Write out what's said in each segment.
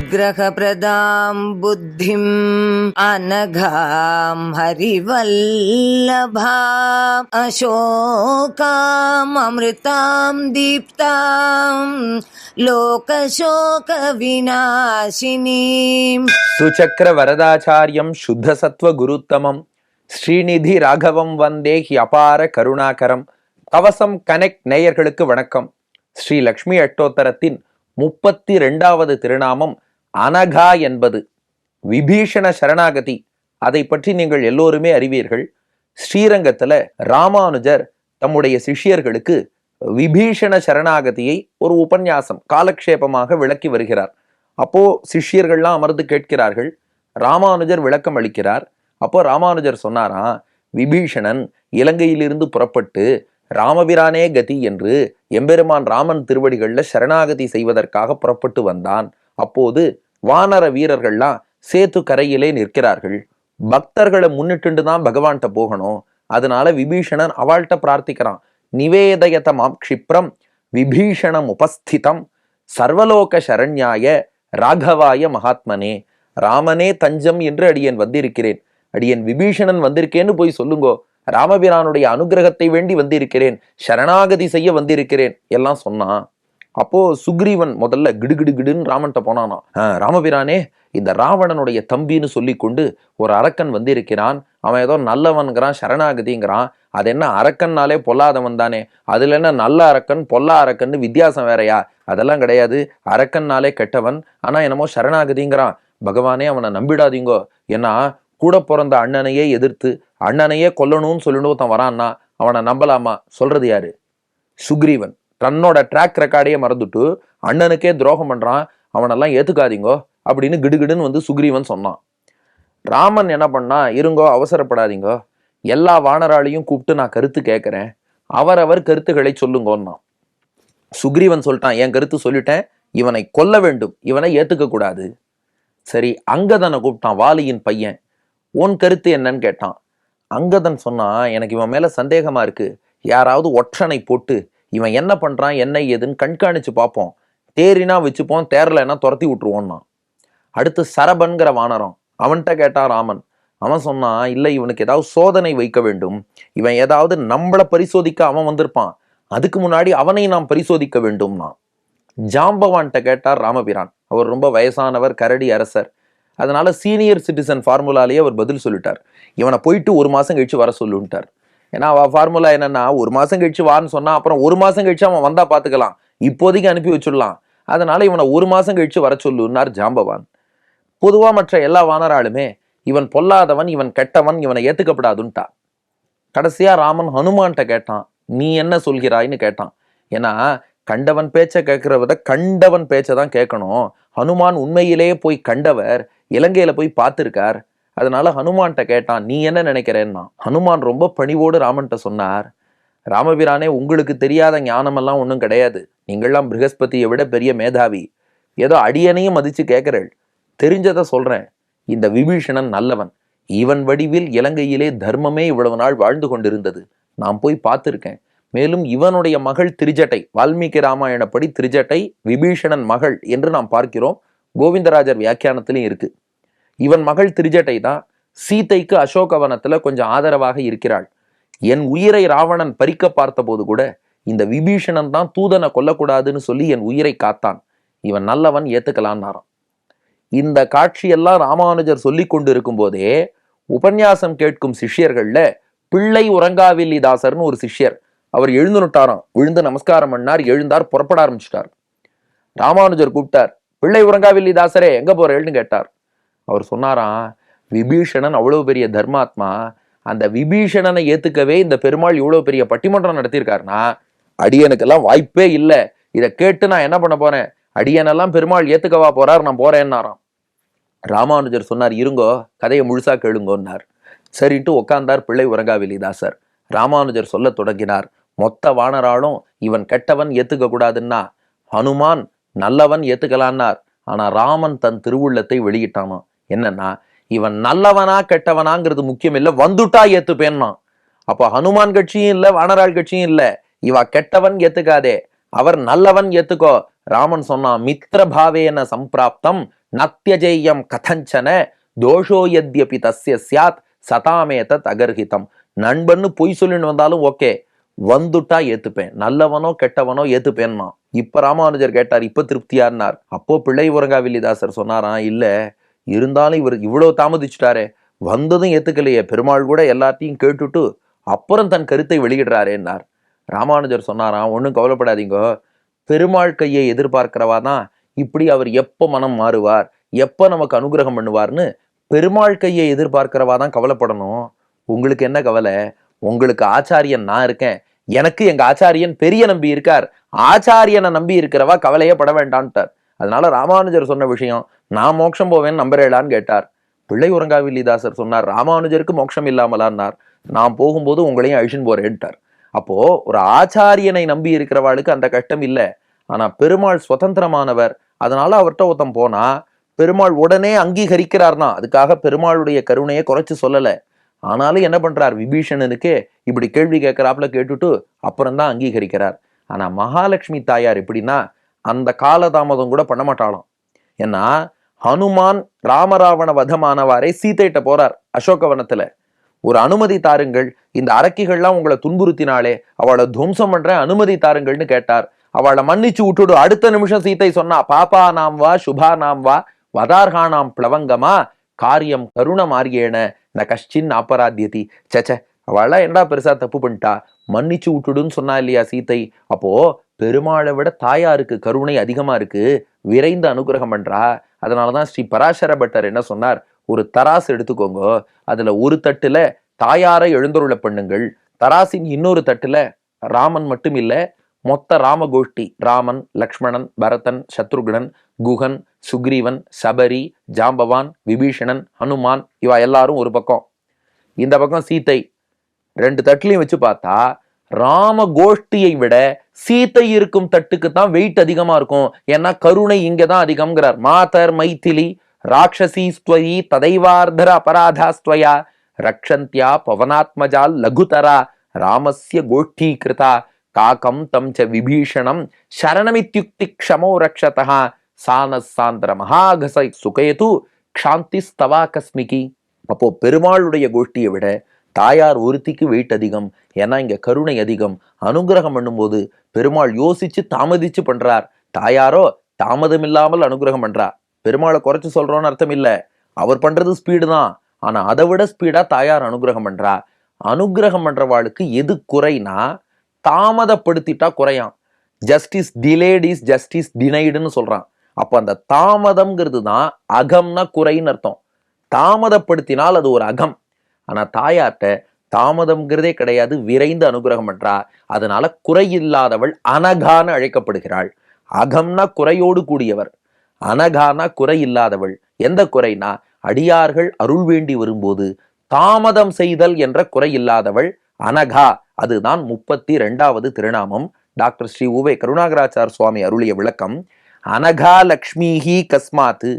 అనుగ్రహప్రదాం బుద్ధిం అనఘాం హరివల్లభా అశోకామృతాం దీప్తాం లోకశోక వినాశిని సుచక్ర వరదాచార్యం శుద్ధ సత్వ గురుత్తమం ஸ்ரீநிதி ராகவம் வந்தே ஹி அபார கருணாகரம். கவசம் கனெக்ட் நேயர்களுக்கு வணக்கம். ஸ்ரீ லக்ஷ்மி அட்டோத்தரத்தின் முப்பத்தி ரெண்டாவது திருநாமம் அனகா என்பது. விபீஷண சரணாகதி. அதை பற்றி நீங்கள் எல்லோருமே அறிவீர்கள். ஸ்ரீரங்கத்தில் ராமானுஜர் தம்முடைய சிஷ்யர்களுக்கு விபீஷண சரணாகதியை ஒரு உபன்யாசம் காலக்ஷேபமாக விளக்கி வருகிறார். அப்போ சிஷ்யர்கள்லாம் அமர்ந்து கேட்கிறார்கள். ராமானுஜர் விளக்கம் அளிக்கிறார். அப்போ ராமானுஜர் சொன்னாராம் விபீஷணன் இலங்கையிலிருந்து புறப்பட்டு ராமபிரானே கதி என்று எம்பெருமான் ராமன் திருவடிகளில் சரணாகதி செய்வதற்காக புறப்பட்டு வந்தான். அப்போது வானர வீரர்கள்லாம் சேத்து கரையிலே நிற்கிறார்கள். பக்தர்களை முன்னிட்டு தான் பகவான்கிட்ட போகணும். அதனால விபீஷணன் அவள்கிட்ட பிரார்த்திக்கிறான். நிவேதயதமாம் க்ஷிப்ரம் விபீஷணம் உபஸ்திதம் சர்வலோக சரண்யாய ராகவாய மகாத்மனே ராமனே தஞ்சம் என்று அடியன் வந்திருக்கிறேன். அடியேன் விபீஷணன் வந்திருக்கேன்னு போய் சொல்லுங்கோ. ராமபிரானுடைய அனுகிரகத்தை வேண்டி வந்திருக்கிறேன். சரணாகதி செய்ய வந்திருக்கிறேன் எல்லாம் சொன்னான். அப்போ சுக்ரீவன் முதல்ல கிடுகிடு கிடுன்னு ராமன்ட்ட போனானா. ராமபிரானே இந்த ராவணனுடைய தம்பின்னு சொல்லி கொண்டு ஒரு அரக்கன் வந்திருக்கிறான். அவன் ஏதோ நல்லவன்கிறான் சரணாகதிங்கிறான். அது என்ன அரக்கன்னாலே பொல்லாதவன் தானே. அதுல என்ன நல்ல அரக்கன் பொல்லா அரக்கன்னு வித்தியாசம் வேறயா? அதெல்லாம் கிடையாது. அரக்கன்னாலே கெட்டவன் ஆனா என்னமோ சரணாகதிங்கிறான். பகவானே அவனை நம்பிடாதீங்கோ. ஏன்னா கூட பிறந்த அண்ணனையே எதிர்த்து அண்ணனையே கொல்லணும்னு சொல்லணும் தான் வரான்னா அவனை நம்பலாமா? சொல்றது யாரு? சுக்ரீவன். தன்னோட ட்ராக் ரெக்கார்டையே மறந்துட்டு அண்ணனுக்கே துரோகம் பண்றான் அவனெல்லாம் ஏத்துக்காதீங்கோ அப்படின்னு கிடுகிடுன்னு வந்து சுக்ரீவன் சொன்னான். ராமன் என்ன பண்ணா இருங்கோ அவசரப்படாதீங்கோ எல்லா வானராலையும் கூப்பிட்டு நான் கருத்து கேட்குறேன் அவரவர் கருத்துக்களை சொல்லுங்கோன்னா சுக்ரீவன் சொல்லிட்டான் என் கருத்து சொல்லிட்டேன் இவனை கொல்ல வேண்டும் இவனை ஏத்துக்க கூடாது சரி அங்கதனை கூப்பிட்டான் வாலியின் பையன். உன் கருத்து என்னன்னு கேட்டான். அங்கதன் சொன்னான் எனக்கு இவன் மேலே சந்தேகமாக இருக்குது யாராவது ஒற்றனை போட்டு இவன் என்ன பண்ணுறான் என்ன ஏதுன்னு கண்காணித்து பார்ப்போம் தேரினா வச்சுப்போம் தேரலைன்னா துரத்தி விட்டுருவோன்னா அடுத்து சரபன்கிற வானரம். அவன்கிட்ட கேட்டான் ராமன் அவன் சொன்னான் இல்லை இவனுக்கு ஏதாவது சோதனை வைக்க வேண்டும். இவன் ஏதாவது நம்மளை பரிசோதிக்க அவன் வந்திருப்பான். அதுக்கு முன்னாடி அவனை நாம் பரிசோதிக்க வேண்டும்னா ஜாம்பவான்கிட்ட கேட்டார் ராமபிரான். அவர் ரொம்ப வயசானவர் கரடி அரசர். அதனால சீனியர் சிட்டிசன் ஃபார்முலாலேயே அவர் பதில் சொல்லிட்டார். இவனை போயிட்டு ஒரு மாசம் கழிச்சு வர சொல்லுன்ட்டார். ஏன்னா ஃபார்முலா என்னன்னா ஒரு மாசம் கழிச்சு வான்னு சொன்னா அப்புறம் ஒரு மாசம் கழிச்சு அவன் வந்தா பாத்துக்கலாம். இப்போதைக்கு அனுப்பி வச்சுடலாம். அதனால இவனை ஒரு மாசம் கழிச்சு வர சொல்லுன்னார் ஜாம்பவான். பொதுவா மற்ற எல்லா வானராளுமே இவன் பொல்லாதவன் இவன் கெட்டவன் இவனை ஏற்றுக்கப்படாதுன்ட்டா கடைசியா ராமன் ஹனுமான்கிட்ட கேட்டான் நீ என்ன சொல்கிறாய்ன்னு கேட்டான். ஏன்னா கண்டவன் பேச்சை கேட்கிறத விட கண்டவன் பேச்சை தான் கேட்கணும். ஹனுமான் உண்மையிலேயே போய் கண்டவர் இலங்கையில் போய் பார்த்துருக்கார். அதனால ஹனுமான்கிட்ட கேட்டான் நீ என்ன நினைக்கிறேன்னா? ஹனுமான் ரொம்ப பணிவோடு ராமன்கிட்ட சொன்னார் ராமபிரானே உங்களுக்கு தெரியாத ஞானமெல்லாம் ஒன்றும் கிடையாது. நீங்கள்லாம் ப்ரகஸ்பதியை விட பெரிய மேதாவி. ஏதோ அடியனையும் மதித்து கேட்குறள். தெரிஞ்சதை சொல்கிறேன் இந்த விபீஷணன் நல்லவன். இவன் வடிவில் இலங்கையிலே தர்மமே இவ்வளவு நாள் வாழ்ந்து கொண்டிருந்தது. நான் போய் பார்த்துருக்கேன். மேலும் இவனுடைய மகள் திரிஜட்டை வால்மீகி ராமாயணப்படி திரிஜட்டை விபீஷணன் மகள் என்று நாம் பார்க்கிறோம். கோவிந்தராஜர் வியாக்கியானத்திலையும் இருக்கு. இவன் மகள் திரிஜட்டை தான் சீதைக்கு அசோகவனத்துல கொஞ்சம் ஆதரவாக இருக்கிறாள். என் உயிரை ராவணன் பறிக்க பார்த்தபோது கூட இந்த விபீஷணன் தான் தூதனை கொல்லக்கூடாதுன்னு சொல்லி என் உயிரை காத்தான். இவன் நல்லவன் ஏத்துக்கலான்னாராம் இந்த காட்சியெல்லாம் ராமானுஜர் சொல்லி கொண்டிருக்கும் போதே உபன்யாசம் கேட்கும் சிஷ்யர்கள்ல பிள்ளை உறங்காவில்லிதாசர்னு ஒரு சிஷ்யர் அவர் எழுந்துனுட்டாராம் விழுந்து நமஸ்காரம் பண்ணார் எழுந்தார் புறப்பட ஆரம்பிச்சிட்டார். ராமானுஜர் கூப்பிட்டார் பிள்ளை உறங்காவில்லிதாசரே எங்க போறேன்னு கேட்டார். அவர் சொன்னாராம் விபீஷணன் அவ்வளவு பெரிய தர்மாத்மா அந்த விபீஷணனை ஏத்துக்கவே இந்த பெருமாள் இவ்வளவு பெரிய பட்டிமன்றம் நடத்தியிருக்காருன்னா அடியனுக்கெல்லாம் வாய்ப்பே இல்லை. இதை கேட்டு நான் என்ன பண்ண போறேன்? அடியனெல்லாம் பெருமாள் ஏத்துக்கவா போறார் நான் போறேன்னாராம். ராமானுஜர் சொன்னார் இருங்கோ கதையை முழுசா கேளுங்கோன்னார். சரின்ட்டு உட்கார்ந்தார் பிள்ளை உறங்காவிலிதாசர் ராமானுஜர் சொல்லத் தொடங்கினார் மொத்த வானராலும் இவன் கெட்டவன் ஏத்துக்க கூடாதுன்னா ஹனுமான் நல்லவன் ஏத்துக்கலான்னார். ஆனா ராமன் தன் திருவுள்ளத்தை வெளியிட்டானாம். என்னன்னா இவன் நல்லவனா கெட்டவனாங்கிறது முக்கியம் இல்லை வந்துட்டா ஏத்துப்பேன்னா அப்போ ஹனுமான் கட்சியும் இல்ல வானராள் கட்சியும் இல்ல இவ கெட்டவன் ஏத்துக்காதே அவர் நல்லவன் ஏத்துக்கோ. ராமன் சொன்னான் மித்திர பாவேன சம்பிராப்தம் நத்தியஜேயம் கதஞ்சன தோஷோ எத்யபி தஸ்ய சியாத் சதாமேதத் அகர்ஹிதம் நண்பன்னு பொய் சொல்லின்னு வந்தாலும் ஓகே வந்துட்டா ஏத்துப்பேன். நல்லவனோ கெட்டவனோ ஏத்துப்பேன்னா. இப்ப ராமானுஜர் கேட்டார் இப்ப திருப்தியார்னார் அப்போ பிள்ளை உரங்காவில்லிதாசர் சொன்னாராம் இல்ல இருந்தாலும் இவர் இவ்வளவு தாமதிச்சுட்டாரே வந்ததும் ஏத்துக்கலையே. பெருமாள் கூட எல்லாத்தையும் கேட்டுட்டு அப்புறம் தன் கருத்தை வெளியிடுறாரேன்னார் ராமானுஜர் சொன்னாராம் ஒன்றும் கவலைப்படாதீங்க. பெருமாள் கையை எதிர்பார்க்கிறவா தான் இப்படி அவர் எப்போ மனம் மாறுவார் எப்போ நமக்கு அனுகிரகம் பண்ணுவார்னு பெருமாள் கையை எதிர்பார்க்கிறவா தான் கவலைப்படணும். உங்களுக்கு என்ன கவலை? உங்களுக்கு ஆச்சாரியன் நான் இருக்கேன். எனக்கு எங்க ஆச்சாரியன் பெரிய நம்பி இருக்கார். ஆச்சாரியனை நம்பி இருக்கிறவா கவலையே பட வேண்டான்ட்டார். அதனால ராமானுஜர் சொன்ன விஷயம் நான் மோட்சம் போவேன் நம்புறேளான்னு கேட்டார். பிள்ளை உரங்காவில்லிதாசர் சொன்னார் ராமானுஜருக்கு மோட்சம் இல்லாமலான்னார். நான் போகும்போது உங்களையும் அழிச்சுன்னு போறேன்ட்டார். அப்போ ஒரு ஆச்சாரியனை நம்பி இருக்கிறவாளுக்கு அந்த கஷ்டம் இல்லை. ஆனா பெருமாள் சுதந்திரமானவர். அதனால அவர்கிட்ட ஒருத்தன் போனா பெருமாள் உடனே அங்கீகரிக்கிறார்னா அதுக்காக பெருமாளுடைய கருணையை குறைச்சு சொல்லலை. ஆனாலும் என்ன பண்ணுறார் விபீஷணனுக்கு இப்படி கேள்வி கேட்குறாப்புல கேட்டுட்டு அப்புறம்தான் அங்கீகரிக்கிறார். ஆனா மகாலட்சுமி தாயார் எப்படின்னா அந்த காலதாமதம் கூட பண்ண மாட்டாளாம். ஏன்னா ஹனுமான் ராமராவண வதமானவாரை சீதைட்ட போறார் அசோகவனத்துல. ஒரு அனுமதி தாருங்கள் இந்த அரக்கிகள்லாம் உங்களை துன்புறுத்தினாலே அவளை துவம்சம் பண்ற அனுமதி தாருங்கள்னு கேட்டார். அவளை மன்னிச்சு விட்டுடு அடுத்த நிமிஷம் சீதை சொன்னா பாப்பா நாம் வா சுபா நாம் வா வதார்கானாம் பிளவங்கமா காரியம் கருண மாரியேன ந கஷ்டின் அபராத்தியதி சச்ச அவளா என்னடா பெருசா தப்பு பண்ணிட்டா? மன்னிச்சு விட்டுடுன்னு சொன்னா இல்லையா சீதை அப்போ பெருமாளை விட தாயாருக்கு கருணை அதிகமா இருக்கு. விரைந்து அனுகிரகம் பண்றா. அதனாலதான் ஸ்ரீ பராசர பட்டர் என்ன சொன்னார்? ஒரு தராசு எடுத்துக்கோங்க. அதுல ஒரு தட்டுல தாயாரை எழுந்தருள பண்ணுங்கள். தராசின் இன்னொரு தட்டுல ராமன் மட்டும் இல்லை மொத்த ராமகோஷ்டி ராமன் லக்ஷ்மணன் பரதன் சத்ருகுணன் குகன் சுக்ரீவன் சபரி ஜாம்பவான் விபீஷணன் ஹனுமான் இவா எல்லாரும் ஒரு பக்கம். இந்த பக்கம் சீத்தை. ரெண்டு தட்டுலையும் வச்சு பார்த்தா ராம கோஷ்டியை விட சீத்தை இருக்கும் தட்டுக்கு தான் வெயிட் அதிகமா இருக்கும். ஏன்னா கருணை இங்க தான் அதிகம்ங்கிறார். மாதர் மைத்திலி ராட்சசி ஸ்துவயி ததைவார்தர அபராதாஸ்துவயா ரக்ஷந்தியா பவனாத்மஜால் லகுதரா ராமஸ்ய கோஷ்டி காக்கம் தம் ச விபீஷணம் சரணமித்யுக்தி க்ஷமோ ரக்ஷதா சானசாந்திர மகாகசை சுகயது க்ஷாந்தி ஸ்தவா கஸ்மிகி அப்போ பெருமாளுடைய கோஷ்டியை விட தாயார் ஒருத்திக்கு வெயிட் அதிகம் ஏன்னா இங்க கருணை அதிகம். அனுகிரகம் பண்ணும்போது பெருமாள் யோசிச்சு தாமதிச்சு பண்றார். தாயாரோ தாமதம் இல்லாமல் அனுகிரகம் பண்றா பெருமாளை குறைச்சு சொல்றோன்னு அர்த்தம் இல்லை. அவர் பண்றது ஸ்பீடு தான். ஆனா அதை விட ஸ்பீடா தாயார் அனுகிரகம் பண்றா. அனுகிரகம் பண்றவாளுக்கு எது குறைனா தாமதப்படுத்திட்டா குறையாம். ஜஸ்டிஸ் டிலேட் இஸ் ஜஸ்டிஸ் டினைடுன்னு சொல்றான். அப்போ அந்த தாமதம்ங்கிறது தான் அகம்னா குறைன்னு அர்த்தம். தாமதப்படுத்தினால் அது ஒரு அகம். ஆனால் தாயார்ட்ட தாமதம்ங்கிறதே கிடையாது விரைந்து அனுகிரகம் பண்றா. அதனால குறையில்லாதவள் அனகான்னு அழைக்கப்படுகிறாள். அகம்னா குறையோடு கூடியவர். அனகானா குறை இல்லாதவள். எந்த குறைனா அடியார்கள் அருள் வேண்டி வரும்போது தாமதம் செய்தல் என்ற குறை இல்லாதவள் அனகா அதுதான் முப்பத்தி ரெண்டாவது திருநாமம். டாக்டர் ஸ்ரீ உவே கருணாகராச்சார் சுவாமி அருளிய விளக்கம். அனகா லக்ஷ்மிஹி கஸ்மாத்து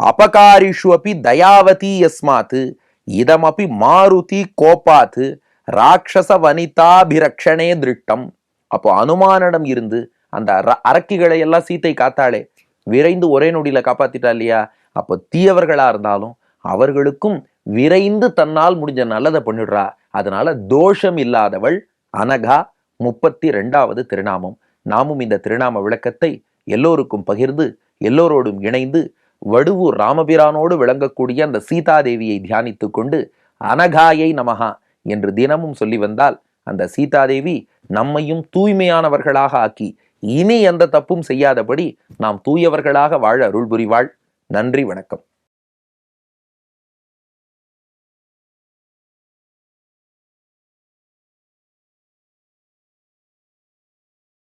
அபகாரிஷு அப்பி தயாவதி யஸ்மாத். இதமபி மாருதி கோபாத்து ராட்சச வனிதாபிரக்ஷணே திருட்டம் அப்போ அனுமானிடம் இருந்து அந்த அரக்கிகளை எல்லாம் சீத்தை காத்தாளே. விரைந்து ஒரே நொடியில காப்பாத்திட்டா இல்லையா? அப்போ தீயவர்களா இருந்தாலும் அவர்களுக்கும் விரைந்து தன்னால் முடிஞ்ச நல்லதை பண்ணிடுறா. அதனால தோஷம் இல்லாதவள் அனகா முப்பத்தி ரெண்டாவது திருநாமம். நாமும் இந்த திருநாம விளக்கத்தை எல்லோருக்கும் பகிர்ந்து எல்லோரோடும் இணைந்து வடுவூர் ராமபிரானோடு விளங்கக்கூடிய அந்த சீதாதேவியை தியானித்து கொண்டு அனகாயை நமகா என்று தினமும் சொல்லி வந்தால் அந்த சீதாதேவி நம்மையும் தூய்மையானவர்களாக ஆக்கி இனி எந்த தப்பும் செய்யாதபடி நாம் தூயவர்களாக வாழ அருள் புரிவாள் நன்றி வணக்கம்.